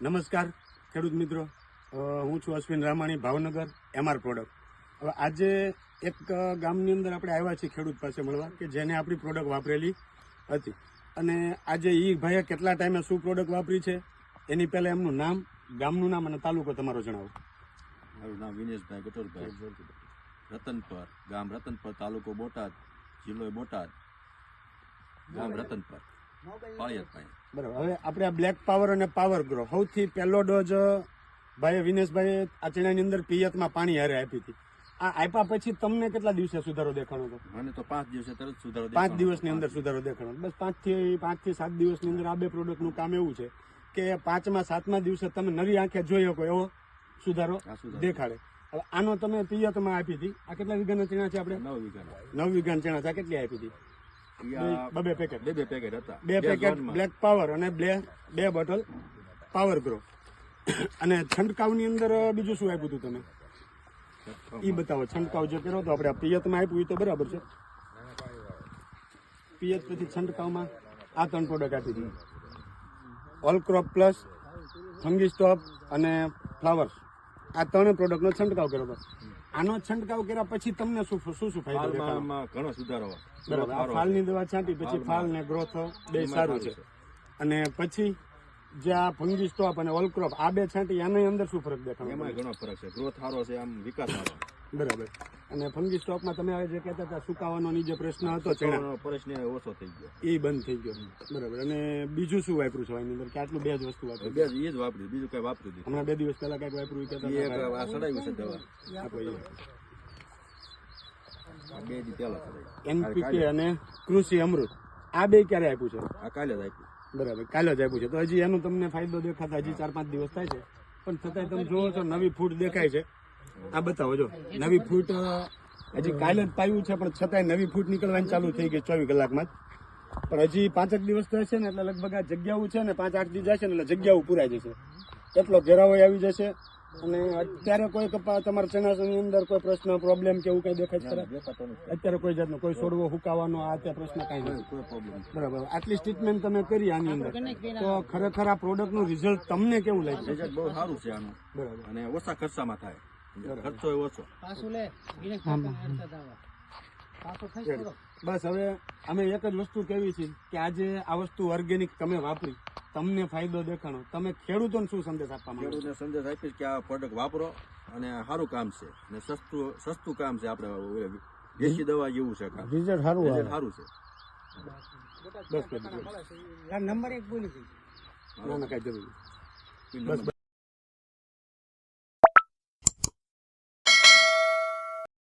નમસ્કાર ખેડૂત મિત્રો. હું છું અશ્વિન રામાણી ભાવનગર એમઆર પ્રોડક્ટ હવે આજે એક ગામની અંદર આપણે આવ્યા છીએ ખેડૂત પાસે મળવા કે જેને આપણી પ્રોડક્ટ વાપરેલી હતી. અને આજે એ ભાઈએ કેટલા ટાઈમે શું પ્રોડક્ટ વાપરી છે? એની પહેલાં એમનું નામ ગામનું નામ અને તાલુકો તમારો જણાવો. મારું નામ વિનેશભાઈ ગટોરભાઈ રતનપર ગામ રતનપર તાલુકો બોટાદ જિલ્લો બોટાદ. ગામ રતનપર. બરાબર. હવે આપણે આ બ્લેક પાવર અને પાવર ગ્રો સૌથી પહેલો ડોઝ ભાઈ વિનેશભાઈ આ ચણાની અંદર પિયતમાં પાણી હારે આપી હતી. આ આપ્યા પછી તમને કેટલા દિવસે સુધારો દેખાણો હતો? મને તો પાંચ દિવસે તરત સુધારો પાંચ દિવસની અંદર સુધારો દેખાણો. બસ પાંચથી પાંચથી સાત દિવસની અંદર આ બે પ્રોડક્ટનું કામ એવું છે કે પાંચમા સાતમા દિવસે તમે નરી આંખે જોઈ શકો એવો સુધારો દેખાડે. હવે આનો તમે પિયતમાં આપી હતી. આ કેટલા વીઘાના ચણા છે આપણે? નવ વીઘાના. નવ વીઘાના ચણા છે. કેટલી આપી હતી? બબે પેકેટ બે બે પેકેટ હતા. બે પેકેટ બ્લેક પાવર અને બે બે બોટલ પાવર ગ્રો અને છંટકાવની અંદર બીજું શું આપ્યું હતું તમે? એ બતાવો છંટકાવ જે કર્યો તો આપણે પિયતમાં આપ્યું એ તો બરાબર છે. પિયત પછી છંટકાવમાં આ ત્રણ પ્રોડક્ટ આપી દીધી. All crop plus fungi stop અને ફ્લાવર્સ આ ત્રણે પ્રોડક્ટનો છંટકાવ કર્યો હતો આનો છંટકાવ કર્યા પછી તમને શું શું શું ફાયદો ઘણો સુધારો બરાબર. ફાલની દવા છાંટી પછી ફાલ ને ગ્રોથ બે સારું છે. અને પછી જે આ ફંગી સ્ટોપ અને ઓલ ક્રોપ આ બે છાંટી આની અંદર શું ફરક દેખાય એમાં ઘણો ફરક છે. ગ્રોથ સારો છે આમ વિકાસ સારો બરાબર. અને ફંગી સ્ટોપમાં તમે હવે જે કહેતા હતા સુકાવાનો જે પ્રશ્ન હતો ચણા ઘણો ઓછો થઈ ગયો. એ બંધ થઈ ગયો. બરાબર. અને બીજું શું વાપર્યું છે એની અંદર? કે આટલું બે જ વસ્તુ વાપરી બે એ જ વાપર્યું. બીજું કઈ વાપર્યું નથી. હમણાં બે દિવસ પહેલા કંઈક વાપર્યું કહેતા સડાયું છે દવા. આ બે દી પહેલા એનપીકે અને કૃષિ અમૃત. આ બે ક્યારે આપ્યું છે? આ કાલે જ આપ્યું. બરાબર. કાલે જ આપ્યું છે. તો હજી એનો તમને ફાયદો દેખાતા હજી ચાર પાંચ દિવસ થાય છે. પણ છતાંય તમે જોવો છો નવી ફૂટ દેખાય છે. આ બતાવો જો. નવી ફૂટ હજી કાલે જ પાયું છે પણ છતાંય નવી ફૂટ નીકળવાની ચાલુ થઈ ગઈ ચોવીસ કલાકમાં જ. પણ હજી પાંચેક દિવસ થશે ને એટલે લગભગ આ જગ્યાઓ છે ને પાંચ આઠ દિવસ જશે ને એટલે જગ્યાઓ પૂરાઈ જશે. એટલો ઘેરાવો આવી જશે. અને અત્યારે કોઈ કપા તમારા ચણાસની અંદર કોઈ પ્રશ્ન પ્રોબ્લેમ કે એવું કઈ દેખાય છે ખરા? દેખાતો નથી. અત્યારે કોઈ જાતનો કોઈ છોડવો હુકાવાનો આ તે પ્રશ્ન કાંઈ નથી. કોઈ પ્રોબ્લેમ બરાબર. આટલી ટ્રીટમેન્ટ તમે કરી આની અંદર. તો ખરેખર આ પ્રોડક્ટનું રિઝલ્ટ તમને કેવું લાગે રિઝલ્ટ બહુ સારું છે આનું. બરાબર. અને ઓછા ખર્ચામાં થાય. ખર્ચો ઓછો. બસ હવે અમે એક જ વસ્તુ કેવી છે કે આજે આ વસ્તુ ઓર્ગેનિક તમે વાપરી. તમને ફાયદો દેખાણો. તમે ખેડૂતોને શું સંદેશ આપવા માંગો છો? ખેડૂતને સંદેશ આપીશ કે આ પ્રોડક્ટ વાપરો અને સારું કામ છે. અને સસ્તું સસ્તું કામ છે આપણે દેશી દવા જેવું છે કામ. રિઝલ્ટ સારું રિઝલ્ટ સારું છે. બસ નંબર એક બોલી ના ના કાંઈ જરૂર બસ.